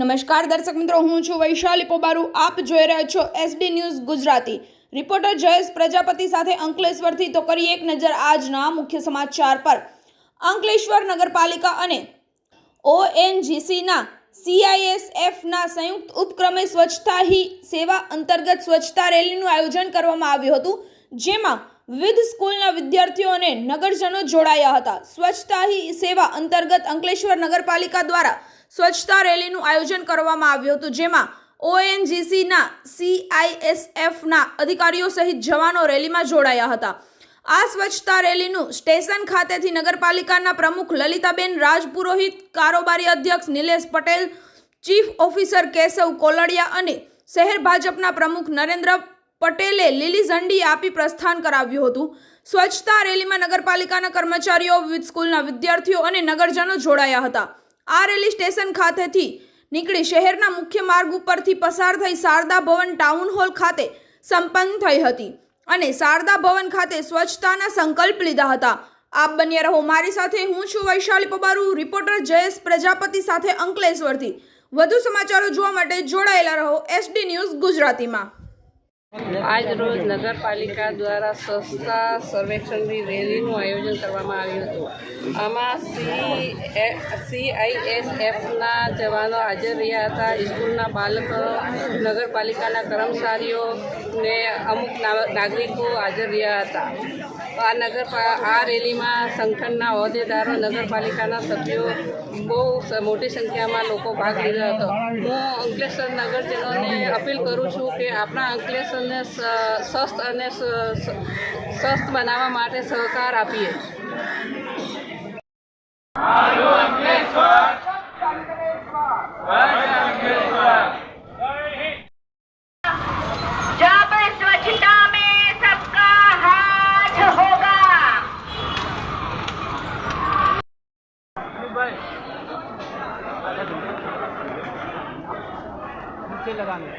નમસ્કાર દર્શક મિત્રો, હું છું વૈશાલી પોબારુ. આપ જોઈ રહ્યા છો SD news Gujarati. Reporter Jayesh Prajapati સાથે અંકલેશ્વરથી તો કરી એક નજર આજના મુખ્ય સમાચાર પર. અંકલેશ્વર નગરપાલિકા અને ઓએનજીસીના સીઆઈએસએફના સંયુક્ત ઉપક્રમે સ્વચ્છતા હી સેવા અંતર્ગત સ્વચ્છતા રેલીનું આયોજન કરવામાં આવ્યું હતું, જેમાં વિવિધ સ્કૂલના વિદ્યાર્થીઓ અને નગરજનો જોડાયા હતા. સ્વચ્છતા હી સેવા અંતર્ગત અંકલેશ્વર નગરપાલિકા દ્વારા સ્વચ્છતા રેલીનું આયોજન કરવામાં આવ્યું હતું, જેમાં ઓએનજીસીના સીઆઈએસએફના અધિકારીઓ સહિત જવાનો રેલીમાં જોડાયા હતા. આ સ્વચ્છતા રેલીનું સ્ટેશન ખાતેથી નગરપાલિકાના પ્રમુખ લલિતાબેન રાજપુરોહિત, કારોબારી અધ્યક્ષ નિલેશ પટેલ, ચીફ ઓફિસર કેશવ કોલડિયા અને શહેર ભાજપના પ્રમુખ નરેન્દ્ર પટેલે લીલી ઝંડી આપી પ્રસ્થાન કરાવ્યું હતું. સ્વચ્છતા રેલીમાં નગરપાલિકાના કર્મચારીઓ, વિવિધ સ્કૂલના વિદ્યાર્થીઓ અને નગરજનો જોડાયા હતા. આ રેલી સ્ટેશન ખાતેથી નીકળી શહેરના મુખ્ય માર્ગ ઉપરથી પસાર થઈ શારદા ભવન ટાઉન હોલ ખાતે સંપન્ન થઈ હતી અને શારદા ભવન ખાતે સ્વચ્છતાના સંકલ્પ લીધા હતા. આપ બન્યા રહો મારી સાથે, હું છું વૈશાલી પબારુ, રિપોર્ટર જયેશ પ્રજાપતિ સાથે અંકલેશ્વરથી. વધુ સમાચારો જોવા માટે જોડાયેલા રહો એસડી ન્યૂઝ ગુજરાતીમાં. આજ રોજ નગરપાલિકા દ્વારા સ્વચ્છતા સર્વેક્ષણની રેલીનું આયોજન કરવામાં આવ્યું હતું. આમાં સી સીઆઈએસએફના જવાનો હાજર રહ્યા હતા. સ્કૂલના બાળકો નગરપાલિકાના કર્મચારીઓ ને અમુક નાગરિકો હાજર રહ્યા હતા. આ નગર આ રેલીમાં સંગઠનના હોદ્દેદારો, નગરપાલિકાના સભ્યો, બહુ મોટી સંખ્યામાં લોકો ભાગ લીધો હતો. હું અંકલેશ્વર નગરજનોને અપીલ કરું છું કે આપણા અંકલેશ્વરને સ- સ્વસ્થ અને સ્વસ્થ બનાવવા માટે સહકાર આપીએ. नीचे लगाने